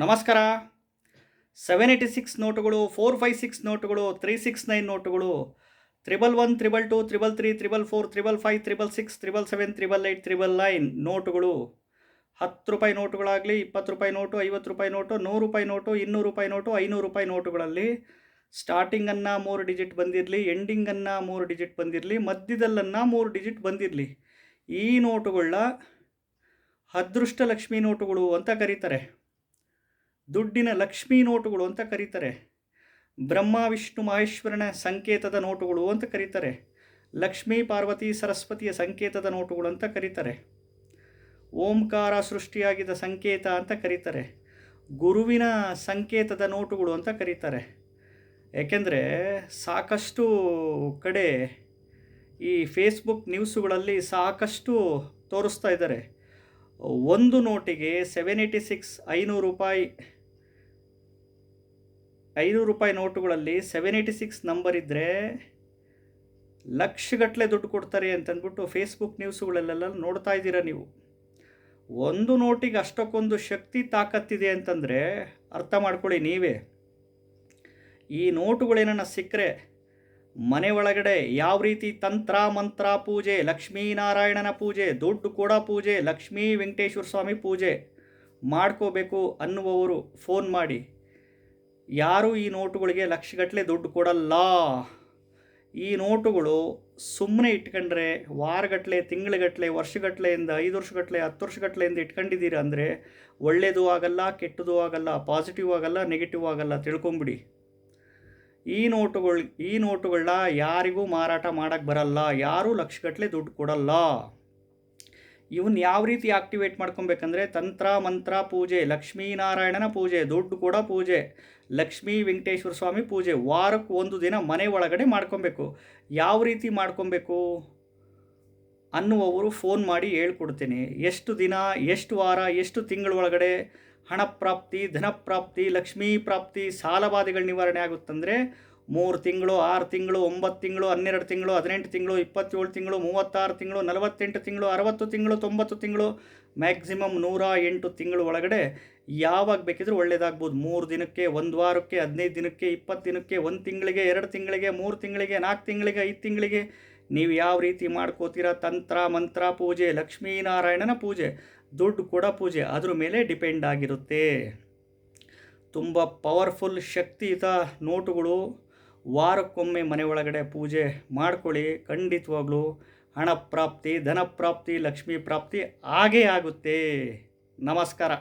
ನಮಸ್ಕಾರ. Seven eighty six ನೋಟುಗಳು four five six ನೋಟುಗಳು ತ್ರೀ ಸಿಕ್ಸ್ ನೈನ್ ನೋಟುಗಳು triple one triple two triple three triple four triple five triple six triple seven triple eight triple nine ನೋಟುಗಳು. ಹತ್ತು ರೂಪಾಯಿ ನೋಟುಗಳಾಗಲಿ, ಇಪ್ಪತ್ತು ರೂಪಾಯಿ ನೋಟು, ಐವತ್ತು ರೂಪಾಯಿ ನೋಟು, ನೂರು ರೂಪಾಯಿ ನೋಟು, ಇನ್ನೂರು ರೂಪಾಯಿ ನೋಟು, ಐನೂರು ರೂಪಾಯಿ ನೋಟುಗಳಲ್ಲಿ ಸ್ಟಾರ್ಟಿಂಗನ್ನು ಮೂರು ಡಿಜಿಟ್ ಬಂದಿರಲಿ ಎಂಡಿಂಗನ್ನು ಮೂರು ಡಿಜಿಟ್ ಬಂದಿರಲಿ, ಮಧ್ಯದಲ್ಲನ್ನು ಮೂರು ಡಿಜಿಟ್ ಬಂದಿರಲಿ. ಈ ನೋಟುಗಳನ್ನ ಅದೃಷ್ಟ ಲಕ್ಷ್ಮಿ ನೋಟುಗಳು ಅಂತ ಕರೀತಾರೆ. ದುಡ್ಡಿನ ಲಕ್ಷ್ಮೀ ನೋಟುಗಳು ಅಂತ ಕರೀತಾರೆ. ಬ್ರಹ್ಮ, ವಿಷ್ಣು, ಮಹೇಶ್ವರನ ಸಂಕೇತದ ನೋಟುಗಳು ಅಂತ ಕರೀತಾರೆ. ಲಕ್ಷ್ಮೀ, ಪಾರ್ವತಿ, ಸರಸ್ವತಿಯ ಸಂಕೇತದ ನೋಟುಗಳು ಅಂತ ಕರೀತಾರೆ. ಓಂಕಾರ ಸೃಷ್ಟಿಯಾಗಿದ್ದ ಸಂಕೇತ ಅಂತ ಕರೀತಾರೆ. ಗುರುವಿನ ಸಂಕೇತದ ನೋಟುಗಳು ಅಂತ ಕರೀತಾರೆ. ಏಕೆಂದರೆ ಸಾಕಷ್ಟು ಕಡೆ ಈ ಫೇಸ್ಬುಕ್ ನ್ಯೂಸುಗಳಲ್ಲಿ ಸಾಕಷ್ಟು ತೋರಿಸ್ತಾ ಇದ್ದಾರೆ. ಒಂದು ನೋಟಿಗೆ ಸೆವೆನ್ ಏಯ್ಟಿ ಸಿಕ್ಸ್ ಐನೂರು ರೂಪಾಯಿ ಐನೂರು ರೂಪಾಯಿ ನೋಟುಗಳಲ್ಲಿ ಸೆವೆನ್ ಏಯ್ಟಿ ಸಿಕ್ಸ್ ನಂಬರ್ ಇದ್ದರೆ ಲಕ್ಷಗಟ್ಟಲೆ ದುಡ್ಡು ಕೊಡ್ತಾರೆ ಅಂತಂದ್ಬಿಟ್ಟು ಫೇಸ್ಬುಕ್ ನ್ಯೂಸ್ಗಳಲ್ಲೆಲ್ಲ ನೋಡ್ತಾ ಇದ್ದೀರಾ ನೀವು? ಒಂದು ನೋಟಿಗೆ ಅಷ್ಟಕ್ಕೊಂದು ಶಕ್ತಿ ತಾಕತ್ತಿದೆ ಅಂತಂದರೆ ಅರ್ಥ ಮಾಡ್ಕೊಳ್ಳಿ ನೀವೇ. ಈ ನೋಟುಗಳೇನನ್ನ ಸಿಕ್ಕರೆ ಮನೆ ಒಳಗಡೆ ಯಾವ ರೀತಿ ತಂತ್ರ, ಮಂತ್ರ, ಪೂಜೆ ಲಕ್ಷ್ಮೀನಾರಾಯಣನ ಪೂಜೆ, ದುಡ್ಡು ಕೂಡ ಪೂಜೆ, ಲಕ್ಷ್ಮೀ ವೆಂಕಟೇಶ್ವರ ಸ್ವಾಮಿ ಪೂಜೆ ಮಾಡ್ಕೋಬೇಕು ಅನ್ನುವವರು ಫೋನ್ ಮಾಡಿ. ಯಾರು ಈ ನೋಟುಗಳಿಗೆ ಲಕ್ಷಗಟ್ಟಲೆ ದುಡ್ಡು ಕೊಡಲ್ಲ. ಈ ನೋಟುಗಳು ಸುಮ್ಮನೆ ಇಟ್ಕೊಂಡ್ರೆ ವಾರಗಟ್ಟಲೆ ತಿಂಗಳಗಟ್ಟಲೆ ವರ್ಷಗಟ್ಟಲೆಯಿಂದ ಐದು ವರ್ಷಗಟ್ಟಲೆ ಹತ್ತು ವರ್ಷಗಟ್ಟಲೆಯಿಂದ ಇಟ್ಕೊಂಡಿದ್ದೀರಾ ಅಂದರೆ ಒಳ್ಳೆಯದು ಆಗಲ್ಲ, ಕೆಟ್ಟದು ಆಗಲ್ಲ ಪಾಸಿಟಿವ್ ಆಗಲ್ಲ ನೆಗೆಟಿವ್ ಆಗಲ್ಲ, ತಿಳ್ಕೊಂಬಿಡಿ. ಈ ನೋಟುಗಳು, ಈ ನೋಟುಗಳನ್ನ ಯಾರಿಗೂ ಮಾರಾಟ ಮಾಡೋಕ್ಕೆ ಬರಲ್ಲ, ಯಾರೂ ಲಕ್ಷಗಟ್ಟಲೆ ದುಡ್ಡು ಕೊಡಲ್ಲ. ಇವನ್ನ ಯಾವ ರೀತಿ ಆಕ್ಟಿವೇಟ್ ಮಾಡ್ಕೊಬೇಕಂದ್ರೆ ತಂತ್ರ, ಮಂತ್ರ, ಪೂಜೆ, ಲಕ್ಷ್ಮೀನಾರಾಯಣನ ಪೂಜೆ, ದುಡ್ಡು ಕೂಡ ಪೂಜೆ, ಲಕ್ಷ್ಮೀ ವೆಂಕಟೇಶ್ವರ ಸ್ವಾಮಿ ಪೂಜೆ ವಾರಕ್ಕೆ ಒಂದು ದಿನ ಮನೆ ಒಳಗಡೆ ಮಾಡ್ಕೊಬೇಕು. ಯಾವ ರೀತಿ ಮಾಡ್ಕೊಬೇಕು? ಅನ್ನುವವರು ಫೋನ್ ಮಾಡಿ ಹೇಳ್ಕೊಡ್ತೀನಿ. ಎಷ್ಟು ದಿನ, ಎಷ್ಟು ವಾರ, ಎಷ್ಟು ತಿಂಗಳ ಒಳಗಡೆ ಹಣ ಪ್ರಾಪ್ತಿ, ಧನ ಪ್ರಾಪ್ತಿ, ಲಕ್ಷ್ಮೀ ಪ್ರಾಪ್ತಿ ಸಾಲಬಾಧೆಗಳ ನಿವಾರಣೆ ಆಗುತ್ತಂದರೆ ಮೂರು ತಿಂಗಳು, ಆರು ತಿಂಗಳು, ಒಂಬತ್ತು ತಿಂಗಳು, ಹನ್ನೆರಡು ತಿಂಗಳು, ಹದಿನೆಂಟು ತಿಂಗಳು, ಇಪ್ಪತ್ತೇಳು ತಿಂಗಳು, ಮೂವತ್ತಾರು ತಿಂಗಳು, ನಲವತ್ತೆಂಟು ತಿಂಗಳು, ಅರವತ್ತು ತಿಂಗಳು, ತೊಂಬತ್ತು ತಿಂಗಳು ಮ್ಯಾಕ್ಸಿಮಮ್ ನೂರ ಎಂಟು ತಿಂಗಳು ಒಳಗಡೆ ಯಾವಾಗ ಬೇಕಿದ್ರೂ ಒಳ್ಳೆಯದಾಗ್ಬೋದು ಮೂರು ದಿನಕ್ಕೆ, ಒಂದು ವಾರಕ್ಕೆ, ಹದಿನೈದು ದಿನಕ್ಕೆ, ಇಪ್ಪತ್ತು ದಿನಕ್ಕೆ, ಒಂದು ತಿಂಗಳಿಗೆ, ಎರಡು ತಿಂಗಳಿಗೆ, ಮೂರು ತಿಂಗಳಿಗೆ, ನಾಲ್ಕು ತಿಂಗಳಿಗೆ, ಐದು ತಿಂಗಳಿಗೆ. ನೀವು ಯಾವ ರೀತಿ ಮಾಡ್ಕೋತೀರ? ತಂತ್ರ, ಮಂತ್ರ, ಪೂಜೆ, ಲಕ್ಷ್ಮೀನಾರಾಯಣನ ಪೂಜೆ, ದುಡ್ಡು ಕೂಡ ಪೂಜೆ, ಅದ್ರ ಮೇಲೆ ಡಿಪೆಂಡ್ ಆಗಿರುತ್ತೆ. ತುಂಬ ಪವರ್ಫುಲ್ ಶಕ್ತಿಯುತ ನೋಟುಗಳು. ವಾರಕ್ಕೊಮ್ಮೆ ಮನೆ ಒಳಗಡೆ ಪೂಜೆ ಮಾಡ್ಕೊಳ್ಳಿ. ಖಂಡಿತವಾಗ್ಲೂ ಹಣ ಪ್ರಾಪ್ತಿ, ಧನ ಪ್ರಾಪ್ತಿ, ಲಕ್ಷ್ಮೀ ಪ್ರಾಪ್ತಿ ಆಗೇ ಆಗುತ್ತೆ. ನಮಸ್ಕಾರ.